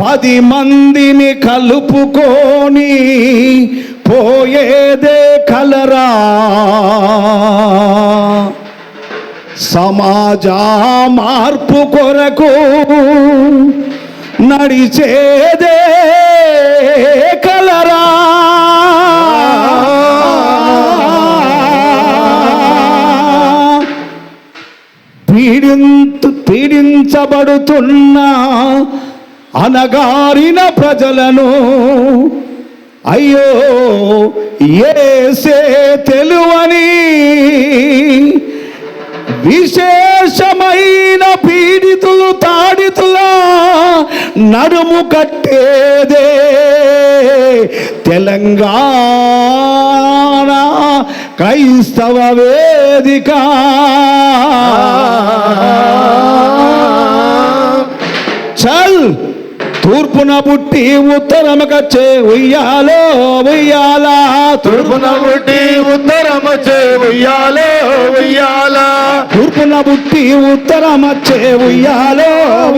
పది మందిని కలుపుకొని పోయేదే కలరా. సమాజ మార్పు కొరకు నడిచేదే కలరా. పీడింతు అనగారిన ప్రజలను అయ్యో ఏసే తెలువని విశేషమైన పీడితులు తాడితుల నడుము కట్టేదే తెలంగాణ క్రైస్తవ వేదిక. చల్! తూర్పున పుట్టి ఉత్తరమకచ్చే ఉయ్యాలో ఉయ్యాలా. తూర్పున పుట్టి ఉత్తరమచ్చే ఉయ్యాలో ఉయ్యాల. తూర్పున పుట్టి ఉత్తరమచ్చే ఉయ్యాలో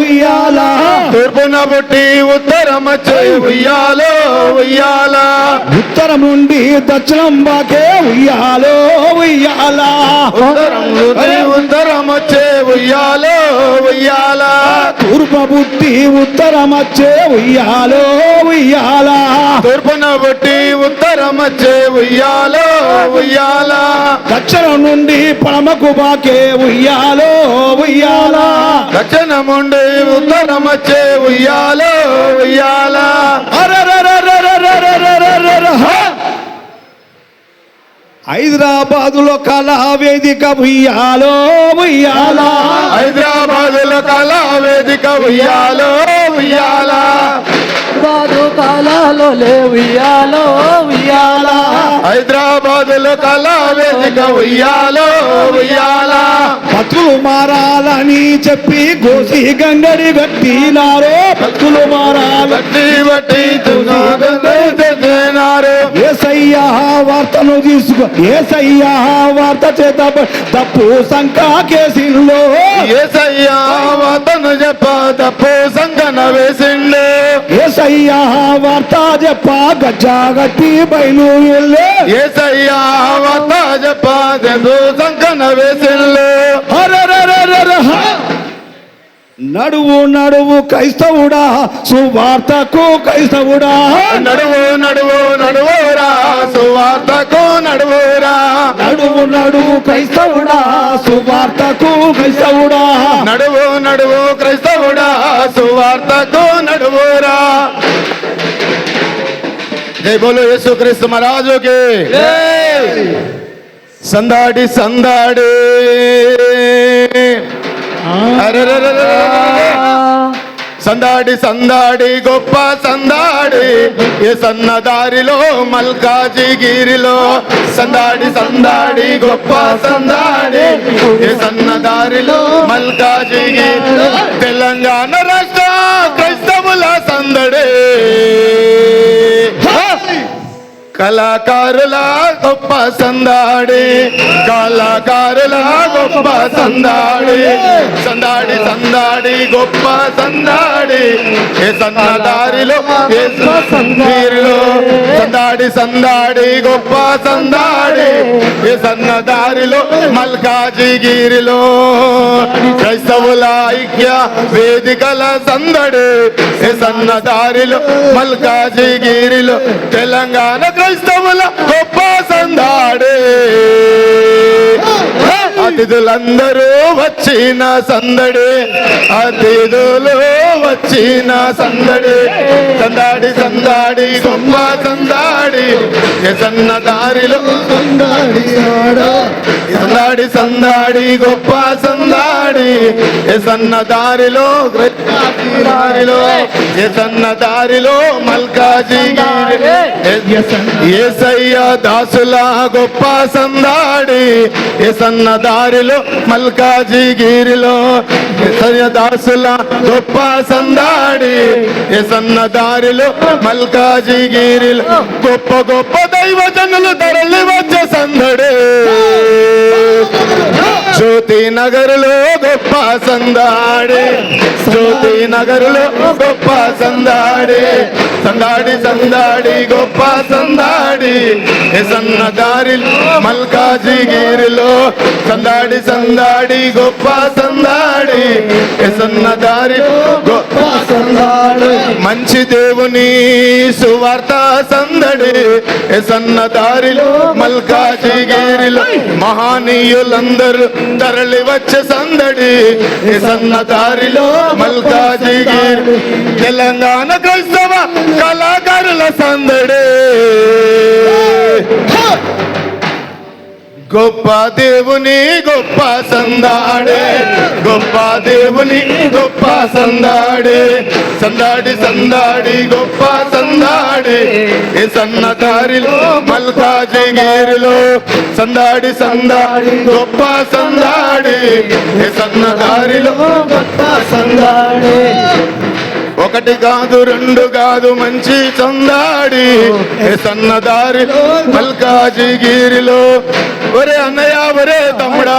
ఉయ్యాలా. తూర్పున పుట్టి ఉత్తరమచ్చే ఉయ్యాలో ఉయ్యాల. ఉత్తరం నుండి దక్షిణం బాకే ఉయ్యాలో ఉయ్యాలా. ఉత్తరం ఉత్తరమచ్చే ఉయ్యాలో ఉయ్యాల. తూర్పు పుట్టి ఉత్తరమచ్చే వచ్చే ఉయ్యాలో ఉయ్యాలా. తూర్పున బట్టి ఉత్తర వచ్చే ఉయ్యాలో ఉయ్యాలా. దక్షిణం నుండి పడమకు బాకే ఉయ్యాలో ఉయ్యాలా. దక్షిణం నుండి ఉత్తర వచ్చే ఉయ్యాలో ఉయ్యాలా. హైదరాబాద్లో కళా వేదిక ఉయ్యాలో ఉయ్యాలా హైదరాబాద్లో కళా వేదిక ఉయ్యాలో ఉయ్యాల. హైదరాబాదు కళలో లేవియాలో ఇయాలో ఉయ్యాలా. హైదరాబాద్లో వేదిక ఉయ్యాలో ఉయ్యాలా. బతులు మారాలని చెప్పి గోసి గంగడి వెట్టినారే బతులు మారాలని బట్టి వార్తను తీసుకో ఏ సయ్యా వార్త చేత తప్పు సంకా కేసిల్లో సయ్యా వార్తను చెప్ప తప్పు సంఖన వేసిండే ఏసయ్యా వార్త చెప్పాక జాగటి బయలు ఏసయ్యా వార్త చెప్పాక సంకన వేసిల్లే. హరే నడువు నడువు క్రైస్తవుడా సువార్తకు క్రైస్తవుడా. నడువు నడువు నడువురా సువార్తకు నడువురా నడువు నడువు క్రైస్తవుడా సువార్తకు క్రైస్తవుడా. నడువు నడువు క్రైస్తవుడా సువార్తకు నడువురా జై బోలో యేసు క్రీస్తు మహారాజుకి సందాడి సందాడి. సందాడి సందాడి గొప్ప సందాడి. ఏ సన్నదారిలో మల్కాజిగిరిలో సందాడి సందాడి గొప్ప సందాడి. ఏ సన్నదారిలో మల్కాజిగిరిలో తెలంగాణ రాష్ట్ర క్రైస్తవుల సందడే. కళాకారుల గొప్ప సందాడి కళాకారుల గొప్ప సందాడి సందాడి సందాడి గొప్ప సందాడి. ఏ సన్నదారిలో ఏ సందాడి సందాడి గొప్ప సందాడి. ఏ సన్నదారిలో మల్కాజిగిరిలో క్రైస్తవుల ఐక్య వేదికల సందడి. ఏ సన్నదారిలో మల్కాజిగిరిలో తెలంగాణ క్రైస్తవుల గొప్ప సందాడే అతిథులందరూ వచ్చిన సందడి. అతిథులు వచ్చిన సందడి. సందాడి సందాడి గొప్ప సందాడి. ఏ సన్న దారిలో? సందాడి సందాడి గొప్ప సందాడి. ఏ సన్న దారిలో? దారిలో? ఏ సన్న దారిలో? మల్కాజీ. ఏసయ్య దాసుల గొప్ప సందాడి. ఏసన్న దారిలో మల్కాజీ గిరిలో దాసుల గొప్ప సందాడి. సన్న దారిలో మల్కాజిగిరిలో గొప్ప గొప్ప దైవజనులు తరలి వచ్చే సందడే. జ్యోతి నగరులో గొప్ప సందాడే. జ్యోతి నగరులో గొప్ప సందాడి. సందాడి సందాడి గొప్ప సందాడి. ఎసన్న దారిలో మల్కాజిగిరిలో సందాడి సందాడి గొప్ప సందాడి. ఎసన్న దారిలో గొప్ప సందాడి. మంచి దేవుని సువార్త సందడి. ఎసన్న దారిలో మల్కాజిగిరిలో మహానీయులందరూ తరలి వచ్చే సందడి సన్న దారిలో మల్కాజిగిరి తెలంగాణ క్రైస్తవ కళాకారుల సందడి. గొప్ప దేవుని గొప్ప సందాడే. గొప్ప దేవుని గొప్ప సందాడే. సందాడి సందాడి గొప్ప సందాడే. ఏ సన్నకారిలో దారిలో మల్కాజిగిరిలో సందాడి సందాడి గొప్ప సందాడే. ఏ సన్నకారిలో గొప్ప సందాడే. ఒకటి కాదు రెండు కాదు మంచి చందాడి. ఏ సన్న దారిలో మల్కాజిగిరిలో. ఒరే అన్నయ్య ఒరే తమ్ముడా.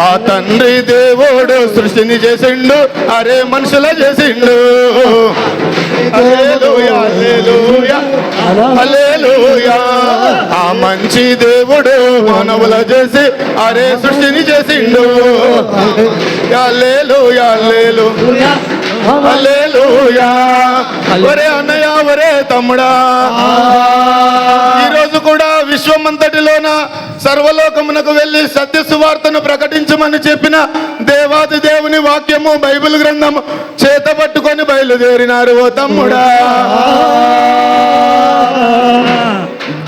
ఆ తండ్రి దేవుడు సృష్టిని చేసిండు అరే మనుషుల చేసిండు. ఆ మంచి దేవుడు మానవుల చేసి అరే సృష్టిని చేసిండు. హల్లెలూయా, హల్లెలూయా, హల్లెలూయా. ఒరే అన్నయ్య ఒరే తమ్ముడా. ఈ రోజు కూడా విశ్వమంతటిలోన సర్వలోకమునకు వెళ్ళి సత్య సువార్తను ప్రకటించమని చెప్పిన దేవాది దేవుని వాక్యము బైబిల్ గ్రంథము చేత పట్టుకొని బయలుదేరినారు ఓ తమ్ముడా.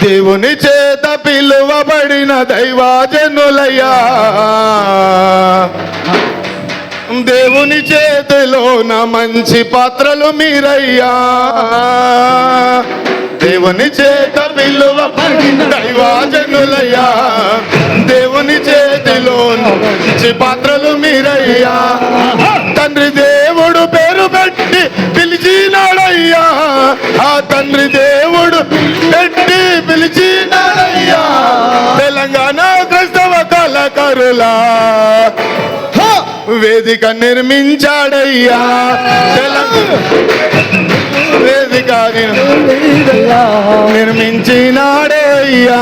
దేవుని చేత పిలువబడిన దైవాజనులయ్యా. దేవుని చేతిలోన మంచి పాత్రలు మీరయ్యా. దేవుని చేత విలువ దైవాజనులయ్యా. దేవుని చేతిలో మంచి పాత్రలు మీరయ్యా. తండ్రి దేవుడు పేరు పెట్టి పిలిచినాడయ్యా. ఆ తండ్రి దేవుడు పెట్టి పిలిచినాడయ్యా. తెలంగాణ క్రైస్తవ కళాకారులా. వేదిక నిర్మించాడయ్యా. వేదిక నిర్మించినాడయ్యా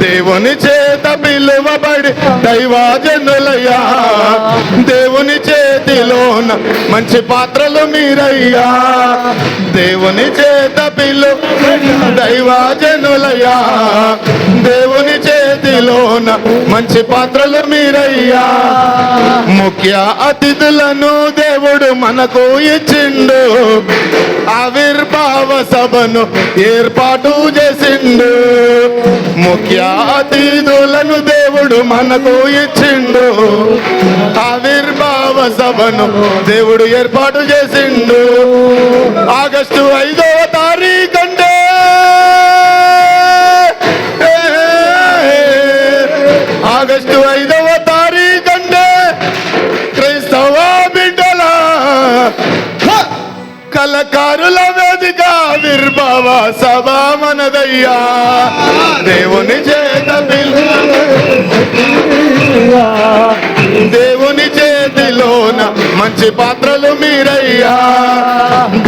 దేవుని చేత పిలువబడి దైవాజనులయ్యా దేవుని చేతిలోన మంచి పాత్రలు మీరయ్యా. దేవుని చేత పిలువ దైవాజనులయ్యా ఉన్న మంచి పాత్రలు మీరయ్యా. ముఖ్య అతిథులను దేవుడు మనకు ఇచ్చిండు. ఆవిర్భావ సభను ఏర్పాటు చేసిండు. ముఖ్య అతిథులను దేవుడు మనకు ఇచ్చిండు. ఆవిర్భావ సభను దేవుడు ఏర్పాటు చేసిండు. ఆగస్టు ఐదో కళాకారుల వేదిక ఆవిర్భావ సభ మనదయ్యా. దేవుని చేత దేవుని చేతిలోన మంచి పాత్రలు మీరయ్యా.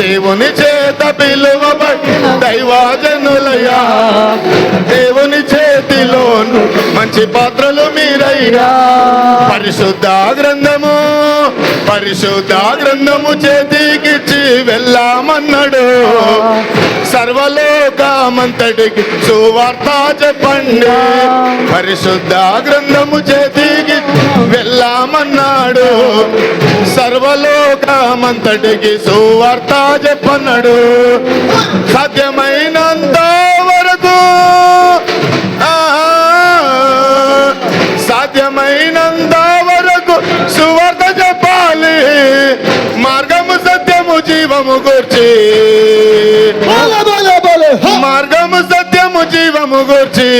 దేవుని చేత పిలువబడి దైవాజనులయ్యా. దేవుని చేతిలోను మంచి పాత్రలు పరిశుద్ధ గ్రంథము పరిశుద్ధ గ్రంథము చేతికిచ్చి వెళ్ళామన్నాడు. సర్వలోకమంతటికి సువార్త చెప్పండి. పరిశుద్ధ గ్రంథము చేతికి వెళ్ళామన్నాడు. సర్వలోకమంతటికి సువార్త చెప్పన్నాడు. సాధ్యమైనంత సాధ్యమైనంత వరకు సువార్త చెప్పాలి. మార్గము సత్యము జీవము గూర్చి! మార్గము సత్యము జీవము గూర్చి.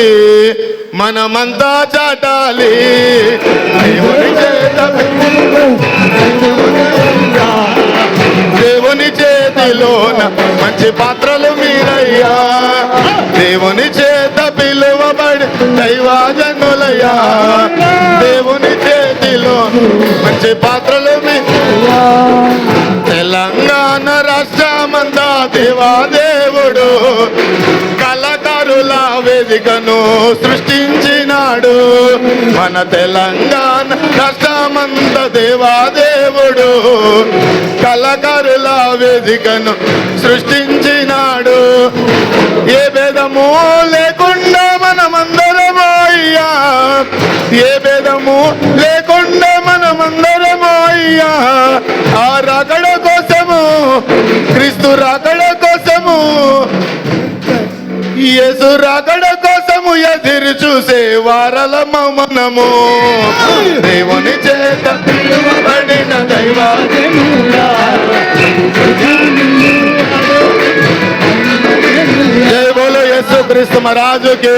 మనమంతా చాటాలి. దేవుని చేత దేవుని చేతిలోన మంచి పాత్రలు మీరయ్యా. దేవుని చేత పిలువబడి దైవాజనులయ్యా. దేవుని చేతిలో మంచి పాత్రలు తెలంగాణ రాష్ట్రమంతా దేవాదేవుడు కళాకారుల వేదికను సృష్టించినాడు. మన తెలంగాణ రాష్ట్రమంత దేవాదేవుడు కళాకారుల వేదికను సృష్టించినాడు. ఏ భేదము లే ఏ భేదము లేకుండా మనమందరము అయ్యా. ఆ రాకడ కోసము క్రీస్తు రాకడ కోసము యేసు రాకడ కోసము ఎదురు చూసే వారలమ మనము. దేవుని చేత పిలువబడిన దైవ జై బోలో యేసు క్రీస్తు మహారాజుకి.